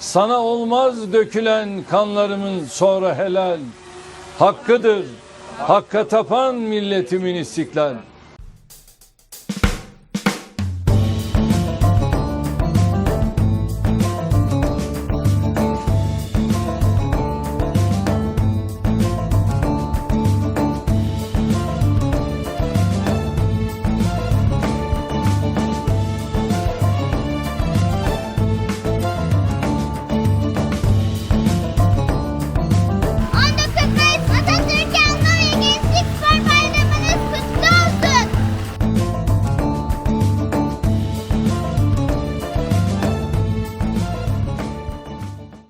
Sana olmaz dökülen kanlarımın sonra helal. Hakkıdır, hakka tapan milletimin istiklal.